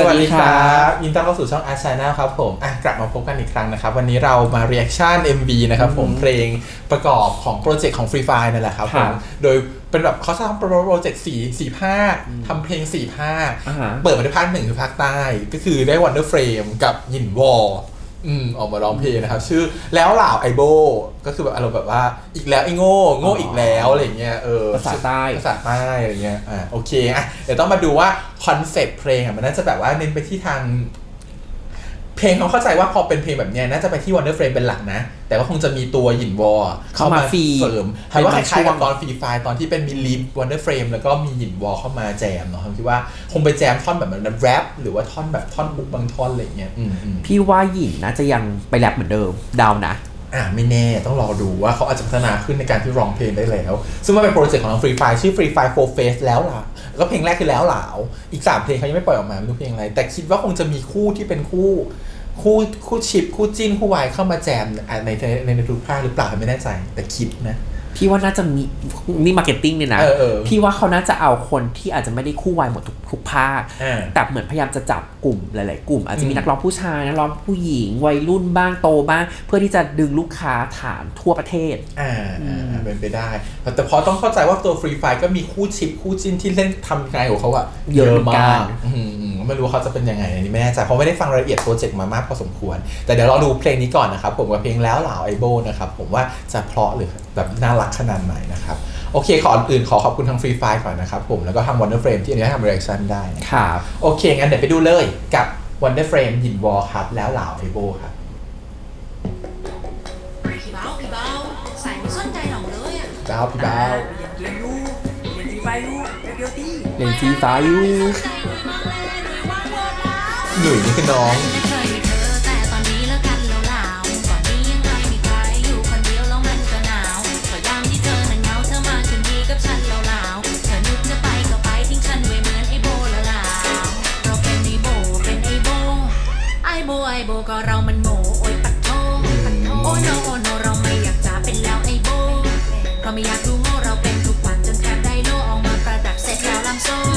สวัสดีครับยินดีต้อนรับสู่ช่องอาร์ชาแนลครับผมอะกลับมาพบกันอีกครั้งนะครับ วันนี้เรามา reaction MV นะครับผมเพลงประกอบของโปรเจกต์ของ Free Fire นั่นแหละครับผครัมบโดยเป็นแบบเขาสร้างโปรเจกต์สี่สี่ภาคทำเพลงสี่ภาคอ่าฮะเปิดมาด้วยภาคหนึ่งคือภาคใต้ ก็คือได้ Wonder Frame กับหยินวอล อืมออกมาร้องเพลงนะครับ ชื่อแล้วเหล่าไอโบ ก็คือแบบอารมณ์แบบว่าอีกแล้วไอโง่โง่อีกแล้วอะไรเงี้ยเออภาษาใต้ภาษาใต้อะไรเงี้ยอ่าโอเคอะเดี๋ยวต้องมาดูว่าคอนเซปต์เพลงอะมันน่าจะแบบว่าเน้นไปที่ทาง เพลงเขาเข้าใจว่าพอเป็นเพลงแบบเนี้ยน่าจะไปที่ Wonder Frame เป็นหลักนะ แต่ว่าคงจะมีตัวหยินวอลเข้ามาฟีดเสริมให้ว่าคเป็นบางล้ายๆกับช่วงตอนฟรีไฟตอนที่เป็นมีลิฟ Wonder Frame แล้วก็มีหยินวอลเข้ามาแจมเนาะผมคิดว่าคงไปแจมท่อนแบบมันแรปหรือว่าท่อนแบบท่อนบุกบางท่อนอะไรเงี้ยอืมอืมพี่ว่าหยินน่าจะยังไปแรปเหมือนเดิมเดานะอ่าไม่แน่ต้องรอดูว่าเขาอาจจะพัฒนาขึ้นในการที่ร้องเพลงได้แล้ว ซึ่งมันเป็นโปรเจกต์ของทางฟรีไฟชื่อ Free Fire Four Face แล้วล่ะ แล้วก็เพลงแรกคือแล้วหลาว อีก 3 เพลงเขายังไม่ปล่อยออกมาไม่รู้เพลงอะไร แต่คิดว่าคงจะมีคู่ที่เป็นคู่ คู่คู่ชิปคู่จิ้นคู่วายเข้ามาแจมอะในในในในทุกภาคหรือเปล่าไม่แน่ใจแต่คิดนะ พี่ว่าน่าจะมีนี่มาร์เก็ตติ้งเนี่ยนะเออเออพี่ว่าเขาน่าจะเอาคนที่อาจจะไม่ได้คู่วายหมดทุกทุกภาคอ่าแต่เหมือนพยายามจะจับกลุ่มหลาย ๆ กลุ่ม อาจจะมีอืม นักร้องผู้ชายนักร้องผู้หญิง วัยรุ่นบ้างโตบ้าง เพื่อที่จะดึงลูกค้าฐานทั่วประเทศ อ่าอ่าอ่าเป็นไปได้แต่พอต้องเข้าใจว่าตัวฟรีไฟก็มีคู่ชิปคู่จิ้นที่เล่นทำงานของเขาอะเยอะเหมือนกัน อืมอืม ไม่รู้ว่าเขาจะเป็นยังไงอันนี้ไม่แน่ใจเพราะไม่ได้ฟังรายละเอียดโปรเจกต์มามากพอสมควร แต่เดี๋ยวเราดูเพลงนี้ก่อนนะครับผมกับเพลงแล้วเหล่าไอโบนะครับผมว่าจะเพราะหรือแบบน่ารักขนาดไหนนะครับโอเคขออื่นขอขอบคุณทางฟรีไฟก่อนนะครับผมแล้วก็ทาง Wonder Frame ที่อนุญาตทำ reaction ได้นะครับโอเคงั้นเดี๋ยวไปดูเลยกับ Wonder Frame หยินวอลครับแล้วเหล่าไอโบครับพี่เบาพี่เบาใส่ไม่สนใจหนองเลยอะบ้าวพี่บ้าวเรียนรู้เรียนที่ไปรู้เรียนเดียวตีเล่นฟรีไฟอยู่ หนุ่ยนี่คือน้องไม่อยาวพยายามที่เธอนั้นเหงาเธอมาคืนดีกับฉันแล้วลาวเธอนึกจะไปก็ไปทิ้งฉันไว้เหมือนไอโบก็เรามันโง่โอยปัดโทปัดโทโอ้โนโอโนเราไม่อยากจะเป็นแล้วไอโบเราไม่อยากดูโง่เราเป็นทุกวันจนแทบได้โลออกมาประดับเสร็จแล้วลำโซ่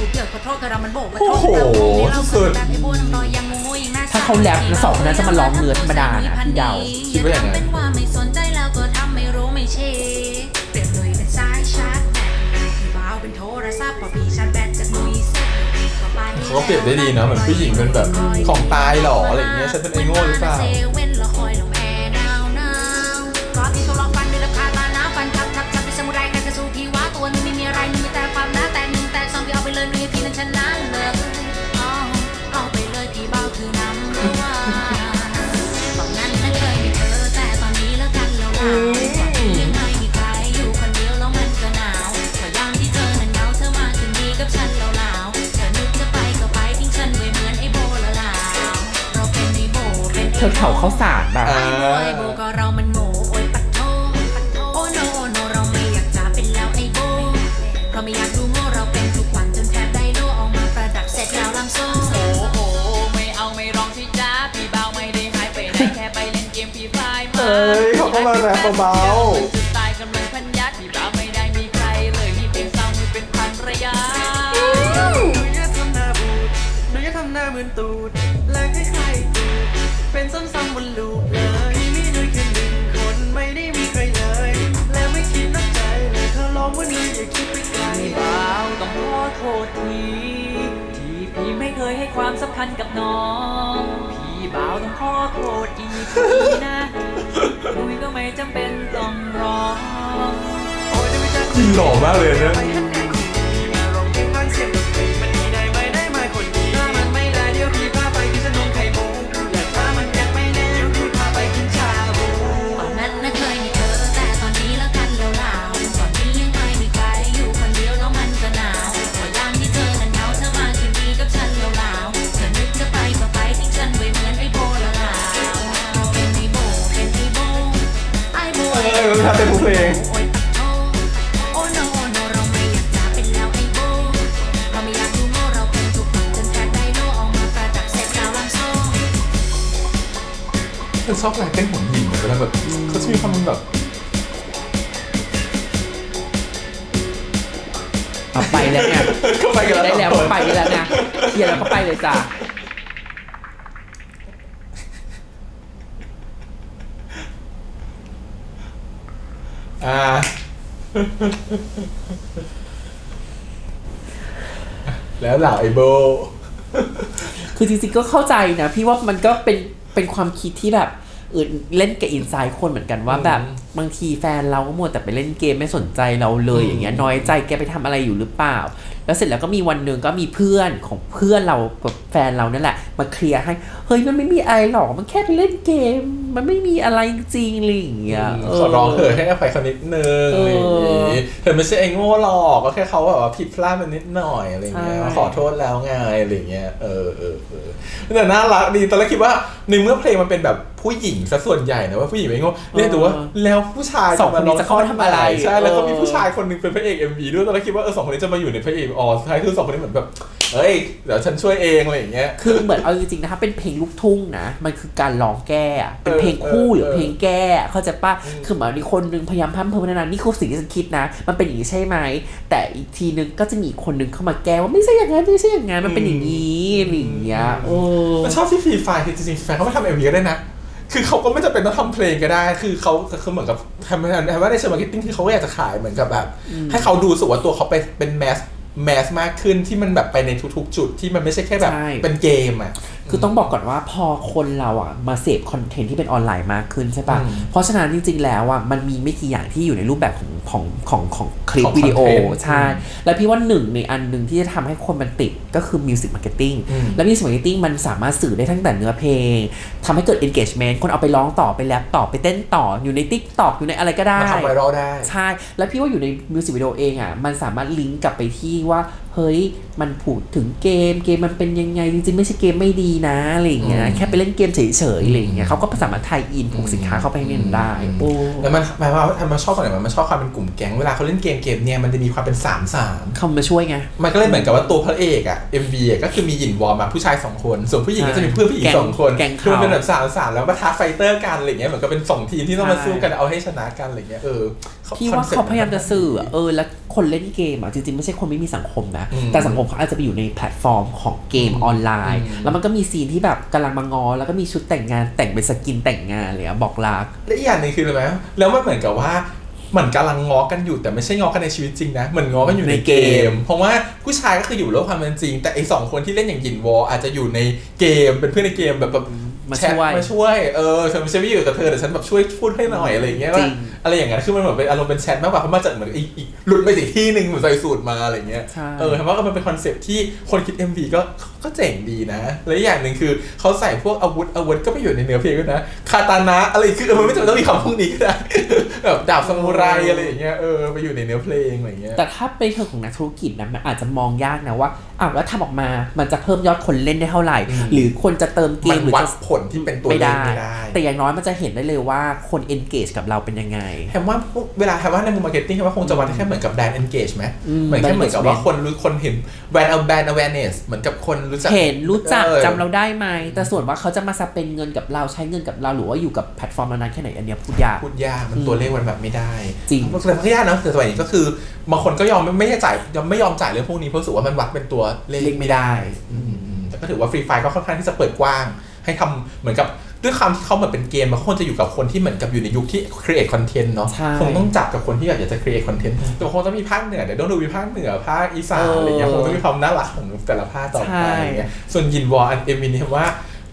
ก็โก้ไม่ถูกเกี่ยวขอโทษกับเรามันโบกว่าโทษโอ้โหเราโง่เราสุดแบบไอโบน้องรอยยังงงๆยังน่าถ้าเขาแรปแล้วสองคนนั้นจะมาร้องเนื้อธรรมดานะพี่เดาคิดว่าอย่างนั้นเป็นว่าไม่สนใจแล้วก็ทำไม่รู้ไม่เช่เปรียบเลยเป็นสายชาร์จแบตพี่บ้าวเป็นโทรศัพท์พอพี่ชาร์จแบตจากนุ้ยเสร็จก็ไปเขาก็เปรียบได้ดีนะเหมือนผู้หญิงเป็นแบบของตายหรออะไรอย่างเงี้ยฉันเป็นไอ้โง่หรือเปล่า เป็นไอ้เธอโบเขาเข้าสารแบบอ่าไอ้โบก็เรามันโง่โอ้ยปัดโทโอ้โนโอ้โนเราไม่อยากจะเป็นแล้วไอ้โบเราไม่อยากดูโง่เราเป็นทุกวันจนแทบได้โลออกมาประดับเสร็จแล้วลำโซ่โอ้โหไม่เอาไม่ร้องที่จ้าพี่เบาไม่ได้หายไปไหนแค่ไปเล่นเกมฟรีไฟมาเอ้ยเขาก็มาแรปเบาๆสไตล์กำลังพันยัดพี่เบาไม่ได้มีใครเลยมีเพียงสาวมือเป็นพันระยะ หนูอย่าทำหน้าบูดหนูอย่าทำหน้าเหมือนตูด เป็นซ้ำๆบนลูปเลยมีหนูแค่หนึ่งคนไม่ได้มีใครเลย และไม่คิดนักใจเลยเธอลองว่าหนูอย่าคิดไปไกลเบาวต้องขอโทษที ที่พี่ไม่เคยให้ความสำคัญกับน้อง พี่บ่าวต้องขอโทษอีกทีนะคุยก็ไม่จำเป็นต้องร้องโอ้ยไม่จักจริงหล่อมากเลยนะ ฉันชอบลายเต้นของหญิงเวลาแบบเขาจะมีความแบบเอาไปแล้วไงก็ไปกันแล้วได้แล้วสองคนก็ไปแล้วไงเคลียร์แล้วก็ไปเลยจ้ะอ่าแล้วเหล่าไอโบ คือจริงๆก็เข้าใจนะ พี่ว่ามันก็เป็นเป็นความคิดที่แบบเออเล่นกับอินไซด์คนเหมือนกันว่าอืมแบบบางทีแฟนเราก็มัวแต่ไปเล่นเกมไม่สนใจเราเลยอืมอย่างเงี้ยน้อยใจแกไปทำอะไรอยู่หรือเปล่า แล้วเสร็จแล้วก็มีวันหนึ่งก็มีเพื่อนของเพื่อนเรากับแฟนเรานั่นแหละ มาเคลียร์ให้เฮ้ยมันไม่มีอะไรหรอกมันแค่ไปเล่นเกม มันไม่มีอะไรจริงๆอะไรอย่างเงี้ยขอร้องเถอะให้อภัยเขานิดนึงเออะไรออย่างงี้เธอไม่ใช่ไอ้โง่หรอกก็แค่เขาแบบว่าผิดพลาดไปนิดหน่อยอะไรเงี้ยใช่ขอโทษแล้วไงอะไรเงี้ยเออเออเออแต่น่ารักดีตอนแรกคิดว่าในเมื่อเพลงมันเป็นแบบผู้หญิงซะส่วนใหญ่นะว่าผู้หญิงไม่โง่เนี่ยแต่ว่าแล้วผู้ชายสองคนนี้จะเข้ามาทำอะไรใช่แล้วก็มีเออผู้ชายคนหนึงเป็นพระเอก MV ด้วยตอนแรกคิดว่าเออสองคนนี้จะมาอยู่ในพระเอกอ๋อสุดท้ายคือสองคนนี้เหมือนแบบ เอ้ย เดี๋ยวฉันช่วยเองอะไรอย่างเงี้ย คือเหมือนเอาจริงๆนะคะเป็นเพลงลูกทุ่งนะ มันคือการร้องแก้อะเป็นเพลงคู่เออหรือเออเพลงแก้อะเข้าใจปะคือเหมือนมีคนนึงพยายามพัฒนานานี่คือสิ่งที่ฉันคิดนะ มันเป็นอย่างนี้ใช่ไหม แต่อีกทีนึงก็จะมีอีกคนนึงเข้ามาแก้ว่าไม่ใช่อย่างนั้นไม่ใช่อย่างนั้นมันเป็นอย่างนี้อะไรอย่างเงี้ยโอ้มันชอบที่ฟรีไฟคือจริงๆฟรีไฟเขาไม่ทำเอ็มวีก็ได้นะคือเขาก็ไม่จำเป็นต้องทำเพลงก็ได้ คือเขาคือเหมือนกับทำทำว่าในเชิงมาร์เก็ตติ้งคือเขาก็อยากจะขายเหมือนกับแบบ ให้เขาดูสึกว่าตัวเขาไปเป็นแมส แมสมากขึ้นที่มันแบบไปในทุกๆ จุดที่มันไม่ใช่แค่แบบ ใช่ เป็นเกมอะ คือต้องบอกก่อนว่าพอคนเราอะมาเสพคอนเทนต์ที่เป็นออนไลน์มากขึ้นใช่ปะอืมเพราะฉะนั้นจริง ๆ แล้วอะมันมีไม่กี่อย่างที่อยู่ในรูปแบบของของของของคลิปของวิดีโอ content ใช่ แล้วพี่ว่าหนึ่งในอันหนึ่งที่จะทำให้คนมันติดก็คือมิวสิกมาร์เก็ตติ้งอืมแล้วมิวสิกมาร์เก็ตติ้งมันสามารถสื่อได้ทั้งแต่เนื้อเพลงทำให้เกิด engagement คนเอาไปร้องต่อไปแรปต่อไปเต้นต่ออยู่ใน TikTok อยู่ในอะไรก็ได้มันทำไวรัลได้ใช่แล้วพี่ว่าอยู่ในมิวสิกวิดีโอเองอะมันสามารถลิงก์กลับไปที่ว่าเฮ้ยมันผูดถึงเกมเกมมันเป็นยังไงจริงๆไม่ใช่เกมไม่ดีนะอะไรอย่างเงี้ยอืมแค่ไปเล่นเกมเฉยๆอะไรอย่างเงี้ยเขาก็สามารถไทยอินผูกสินค้าเข้าไปให้มันได้โอ้แล้วมันหมายว่ามันชอบตรงไหนวะมันชอบความเป็นกลุ่มแก๊งเวลาเขาเล่นเกมเกมเนี่ยมันจะมีความเป็นสามสามเขามาช่วยไงมันก็เลยเหมือนกับว่าตัวพระเอกอะ MV อะก็คือมีหยินวอร์มาผู้ชายสองคน ส่วนผู้หญิงก็จะมีเพื่อนผู้หญิงแก๊งสองคนแก๊งคือมันเขาเป็นแบบสามสามแล้วปะทะไฟเตอร์กันอะไรเงี้ยเหมือนกับเป็นสองทีมที่ต้องมาใช่สู้กันเอาให้ชนะกันอะไรเงี้ยเออ พี่ว่าคอนซ็ปต์เขาพยายามจะสื่ออะเออแล้วคนเล่นเกมอะจริงๆ ไม่ใช่คนไม่มีสังคมนะอืมแต่สังคมเขาอาจจะไปอยู่ในแพลตฟอร์มของเกมออนไลน์อืมแล้วมันก็มีซีนที่แบบกำลังมางอ แล้วก็มีชุดแต่งงานแต่งเป็นสกินแต่งงานเลยอะบอกรักและอีกอย่างหนึ่งคืออะไรไหมแล้วมันเหมือนกับว่าเหมือนกำลังง้อกันอยู่แต่ไม่ใช่ง้อกันในชีวิตจริงนะเหมือนง้อกันอยู่ในในเกเกม เพราะว่าผู้ชายก็คืออยู่โลกความเป็นจริง แต่ไอ้สองคนที่เล่นอย่างหยินวออาจจะอยู่ในเกมเป็นเพื่อนในเกมแบบแบบ มาแชทช่วยมาช่วยเออฉันไม่ใช่ไม่อยู่กับเธอแต่ฉันแบบช่วยพูดให้หน่อยอะไรอย่างเงี้ยจริว่างอะไรอย่างเงี้ยคือมันเหมือนเป็นอารมณ์เป็นแชทมากกว่าเพราะมาจากเหมือนอีกอีกหลุดไปจากที่หนึ่งเหมือนใส่สูตรมาอะไรเงี้ยใช่เออทำว่ามันเป็นคอนเซปต์ที่คนคิด MV ก็ก็เจ๋งดีนะและอีกอย่างหนึ่งคือเขาใส่พวกอาวุธอาวุธก็ไปอยู่ในเนื้อเพลงด้วยนะคาตานะอะไรคือเออมันไม่จำเป็นต้องมีคำพวกนี้ก็ได้แบบดาบซามูไรอะไรอย่างเงี้ยเออไปอยู่ในเนื้อเพลงอะไรอย่างเงี้ยแต่ถ้าเป็นเชิงของนักธุรกิจนะมันอาจจะมองยากนะว่าอ้าวแล้วทำออกมามันจะเพิ่มยอดคนเล่นได้เท่าไหร่อืมหรือคนจะเติมเกมัมนหรือวัดจะผลที่เป็นตัวไม่เลขได้ไม่ได้ แต่อย่างน้อยมันจะเห็นได้เลยว่าคน engage กับเราเป็นยังไง แฮมว่าพวกเวลาแฮมว่าในมุมมาร์เก็ตติ้งแฮมว่าคงจะวัดได้แค่เหมือนกับแบรนด์ engage ไหมอืมเหมือนแค่ brand เหมือนกับว่า engagement คนรู้คนเห็นแบรนด์เอาแบรนด์ awareness เหมือนกับคนรู้จักเห็นรู้จักออจำเราได้ไหม แต่ส่วนว่าเขาจะมาสเปนเงินกับเราใช้เงินกับเราหรือว่าอยู่กับแพลตฟอร์มนั้นๆแค่ไหนอันเนี้ยพูดยาก พูดยากมันตัวเลขมันแบบไม่ได้จริงแต่มันก็ยากนะแต่สมัยนี้ก็คือบางคนก็ยอมไม่ไม่จ่ายยอมไม่ยอมจ่ายเรื่องพวกนี้เพราะรู้สึกว่ามันวัดเป็นตัวเลข เลขไม่ได้อืมอืมแต่ก็ถือว่าฟรีไฟก็ค่อนข้างที่จะเปิดกว้าง ให้ทำเหมือนกับด้วยความที่เขาเหมือนเป็นเกมมันก็คงจะอยู่กับคนที่เหมือนกับอยู่ในยุคที่ create content เนาะใช่คงต้องจับกับคนที่อยากจะ create content แต่คงต้องมีภาคเหนือเดี๋ยวต้องดูมีภาคเหนือภาคอีสานเออออะไรเงี้ยคงต้องมีความน่ารักของแต่ละภาคต่อใช่ไปอะไรเงี้ยส่วนยินวอลอันเอมินี่ว่า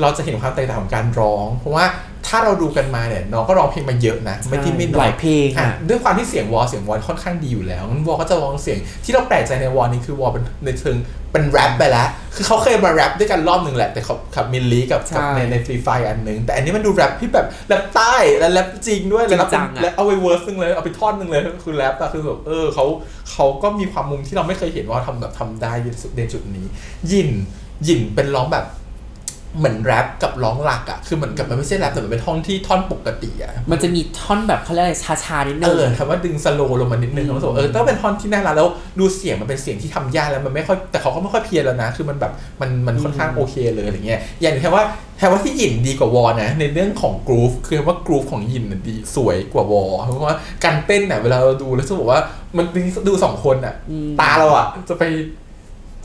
เราจะเห็นความแตกต่างของการร้อง เพราะว่า ถ้าเราดูกันมาเนี่ยน้องก็ร้องเพลงมาเยอะนะไม่ที่ไม่น้หอลายยเพลงอะอะด้วยความที่เสียงวอลเสียงวอลค่อนข้างดีอยู่แล้วงั้นวอลก็จะร้องเสียงที่เราแปลกใจในวอลนี้คือวอลเป็นในเชิงเป็นแรปไปแล้ว คือเขาเคยมาแรปด้วยกันรอบหนึ่งแหละ แต่เขาขับมิลลีกับกับใช่ในในฟรีไฟอันหนึ่งแต่อันนี้มันดูแรปที่แบบแรปใต้และแรปจริงด้วยจริงแล้วจังอะแล้วเอาไปเวอร์สนึงเลย เอาไปท่อนหนึ่งเลย คือแรปอะคือแบบเออเขาเขาก็มีความมุมที่เราไม่เคยเห็นว่าทำแบบทำได้ในจุดนี้ ยินยินเป็นร้องแบบ เหมือนแรปกับร้องหลักอะคือเหมือนกับมันไม่ใช่แรปแต่มันเป็นท่อนที่ท่อนปกติอะมันจะมีท่อนแบบเขาเรียกอะไรชาๆนิดนึเองอคำว่าดึงสโลว์ลงมานิดนึงเขาบอกว่าเออต้องเป็นท่อนที่น่ารักแล้วดูเสียงมันเป็นเสียงที่ทำยากแล้วมันไม่ค่อยแต่เขาก็ไม่ค่อยเพี้ยนแล้วนะ คือมันแบบมันมันค่อนข้างโอเคเลยอะไรเงี้ยอย่างแค่ว่าแค่ว่าที่หยินดีกว่าวอนะในเรื่องของกรูฟคือว่ากรูฟของหยินน่ะดีสวยกว่าวอเพราะว่าการเต้นเนี่ยเวลาเราดูแล้วจะบอกว่ามันดูสองคนอะตาเราอะจะไป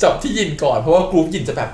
จับที่หยินก่อนเพราะว่ากรูฟหยินจะแบบ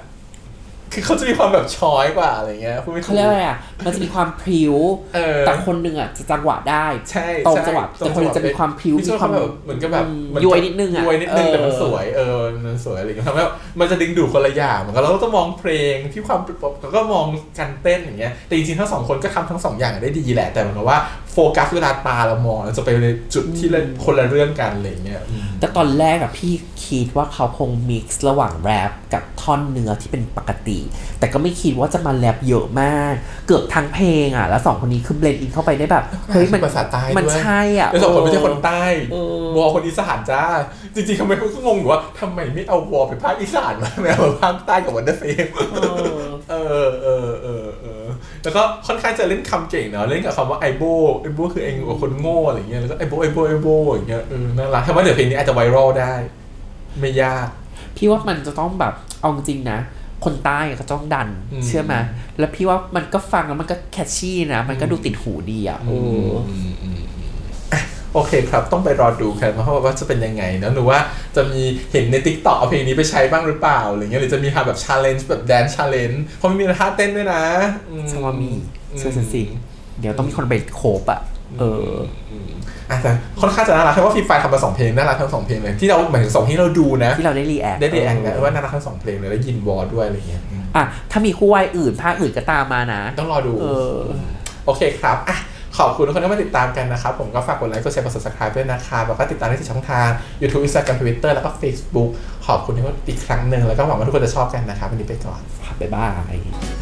คือเขาจะมีความแบบช้อยกว่าอะไรเงี้ยพูดไม่ถูเขาก เรียกอะไรอะ มันจะมีความพริ้ว เออ แต่คนหนึ่งอะจะจังหวะได้ใช่ตรงใช่จังหวะแต่คนหนึงจะมีความพริ้วมีความ แบบเหมือนกับแบบอืมเหมือนย้วยนิดนึงอะย้วยนิดนึงแต่มันเออสวยเออมันสวยอะไรอย่างเงี้ยทำให้มันจะดึงดูดคนละอย่างเหมือนกับเราก็ต้องมองเพลงที่ความแล้วก็มองการเต้นอย่างเงี้ยแต่จริงๆทั้งสองคนก็ทำทั้งสองอย่างได้ดีแหละแต่เหมือนกับว่า โฟกัสเวลาตาเรามองเราจะไปในจุดที่ละคนละเรื่องกันอะไรอย่างเงี้ยอืมแต่ตอนแรกอะพี่คิดว่าเขาคงมิกซ์ระหว่างแรปกับท่อนเนื้อที่เป็นปกติ แต่ก็ไม่คิดว่าจะมาแรปเยอะมาก เกือบทั้งเพลงอะแล้วสองคนนี้คือเบลนด์อินเข้าไปได้แบบเฮ้ยมันภาษาใต้มันด้วยใช่อะแล้วสองคนไม่ใช่คนใต้เออวอคนอีสานจ้า จริงๆทำไมเขาก็งงอยู่ว่าทำไมไม่เอาวอไปภาคอีสานมาไม่เอามาภาคใต้กับวันเดอร์เฟมเออเออเออเออเออ แล้วก็ค่อนข้างจะเล่นคำเก่งเนาะเล่นกับคำว่าไอโบไอโบคือเองกับคนโง่อะไรเงี้ยแล้วก็ไอโบไอโบไอโบอย่างเงี้ยเออน่ารักถ้าว่าเดี๋ยวเพลงนี้อาจจะไวรัลได้ ไม่ยาก พี่ว่ามันจะต้องแบบเอาจริงๆนะคนใต้อะก็ต้องดันอืมเชื่อไหมแล้วพี่ว่ามันก็ฟังแล้วมันก็แคชชี่นะ มันก็ดูติดหูดีอะโอ้อะ โอเคครับ ต้องไปรอดูกันเพราะว่าจะเป็นยังไงเนอะหรือว่าจะมีเห็นในติ๊กต็อกเอาเพลงนี้ไปใช้บ้างหรือเปล่าอะไรเงี้ยหรือจะมีทำแบบชาเลนจ์แบบแดนชาเลนจ์เพราะมันมีท่าเต้นด้วยนะอืฉันว่ามีอืเชื่อฉันสิเดี๋ยวต้องมีคนไปโคบอะเอออะแต่ค่อนข้างจะน่ารักเพราะว่าฟรีไฟทำมาสองเพลงน่ารักทั้งสองเพลงเลยที่เราหมายถึงสองที่เราดูนะที่เราได้รีแอคได้ดีแองนะว่าน่ารักทั้งสองเพลงเลยแล้วยินวอร์ด้วยอะไรเงี้ยอืมอะถ้ามีคู่วายอื่นภาคอื่นก็ตามมานะ ต้องรอดู เออ โอเคครับอะ ขอบคุณทุกคนที่มาติดตามกันนะครับ ผมก็ฝากกดไลค์กดแชร์กด subscribe ด้วยนะครับแล้วก็ติดตามได้ที่ช่องทาง YouTube Instagram Twitter แล้วก็ Facebook ขอบคุณที่มาอีกครั้งหนึ่งแล้วก็หวังว่าทุกคนจะชอบกันนะครับวันนี้ไปก่อนบ๊ายบาย